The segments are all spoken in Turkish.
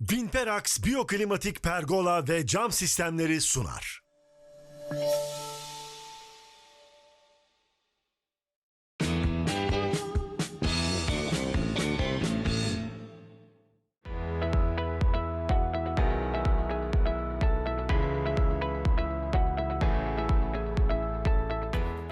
Vinperax Biyoklimatik Pergola ve Cam Sistemleri sunar.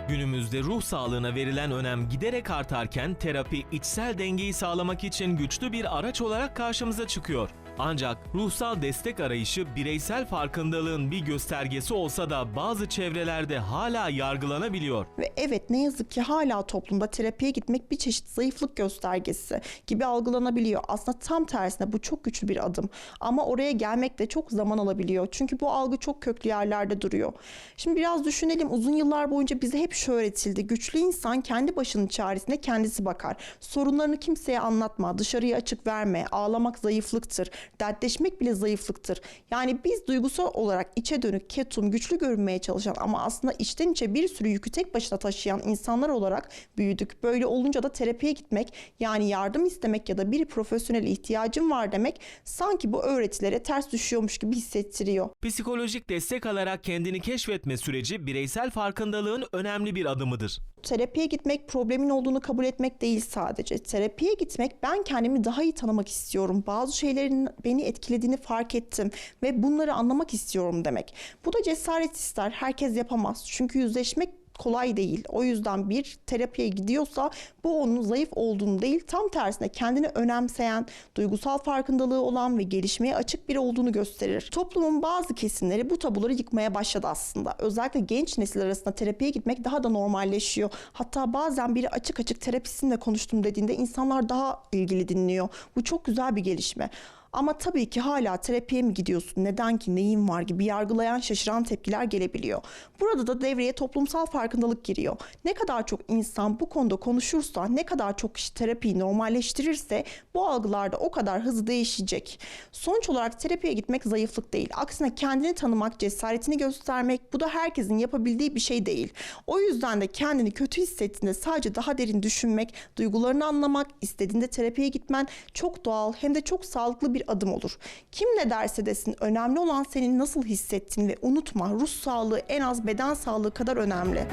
Günümüzde ruh sağlığına verilen önem giderek artarken terapi içsel dengeyi sağlamak için güçlü bir araç olarak karşımıza çıkıyor. Ancak ruhsal destek arayışı bireysel farkındalığın bir göstergesi olsa da bazı çevrelerde hala yargılanabiliyor. Ve evet ne yazık ki hala toplumda terapiye gitmek bir çeşit zayıflık göstergesi gibi algılanabiliyor. Aslında tam tersine bu çok güçlü bir adım. Ama oraya gelmek de çok zaman alabiliyor. Çünkü bu algı çok köklü yerlerde duruyor. Şimdi biraz düşünelim uzun yıllar boyunca bize hep şu öğretildi. Güçlü insan kendi başının çaresine kendisi bakar. Sorunlarını kimseye anlatma, dışarıya açık verme, ağlamak zayıflıktır, dertleşmek bile zayıflıktır. Yani biz duygusal olarak içe dönük, ketum, güçlü görünmeye çalışan ama aslında içten içe bir sürü yükü tek başına taşıyan insanlar olarak büyüdük. Böyle olunca da terapiye gitmek yani yardım istemek ya da bir profesyonel ihtiyacım var demek sanki bu öğretilere ters düşüyormuş gibi hissettiriyor. Psikolojik destek alarak kendini keşfetme süreci bireysel farkındalığın önemli bir adımıdır. Terapiye gitmek problemin olduğunu kabul etmek değil sadece. Terapiye gitmek ben kendimi daha iyi tanımak istiyorum. Bazı şeylerin beni etkilediğini fark ettim ve bunları anlamak istiyorum demek. Bu da cesaret ister. Herkes yapamaz. Çünkü yüzleşmek kolay değil. O yüzden bir terapiye gidiyorsa bu onun zayıf olduğunu değil tam tersine kendini önemseyen, duygusal farkındalığı olan ve gelişmeye açık biri olduğunu gösterir. Toplumun bazı kesimleri bu tabuları yıkmaya başladı aslında. Özellikle genç nesil arasında terapiye gitmek daha da normalleşiyor. Hatta bazen biri açık açık terapistimle konuştum dediğinde insanlar daha ilgili dinliyor. Bu çok güzel bir gelişme. Ama tabii ki hala terapiye mi gidiyorsun, neden ki, neyin var gibi yargılayan şaşıran tepkiler gelebiliyor. Burada da devreye toplumsal farkındalık giriyor. Ne kadar çok insan bu konuda konuşursa, ne kadar çok kişi terapiyi normalleştirirse bu algılar da o kadar hızlı değişecek. Sonuç olarak terapiye gitmek zayıflık değil. Aksine kendini tanımak, cesaretini göstermek bu da herkesin yapabildiği bir şey değil. O yüzden de kendini kötü hissettiğinde sadece daha derin düşünmek, duygularını anlamak, istediğinde terapiye gitmen çok doğal hem de çok sağlıklı bir adım olur. Kim ne derse desin önemli olan senin nasıl hissettiğin ve unutma ruh sağlığı en az beden sağlığı kadar önemli.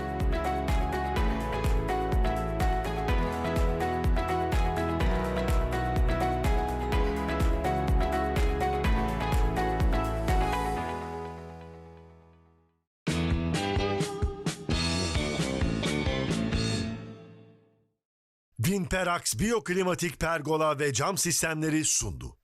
Vinperax Biyoklimatik Pergola ve Cam Sistemleri sundu.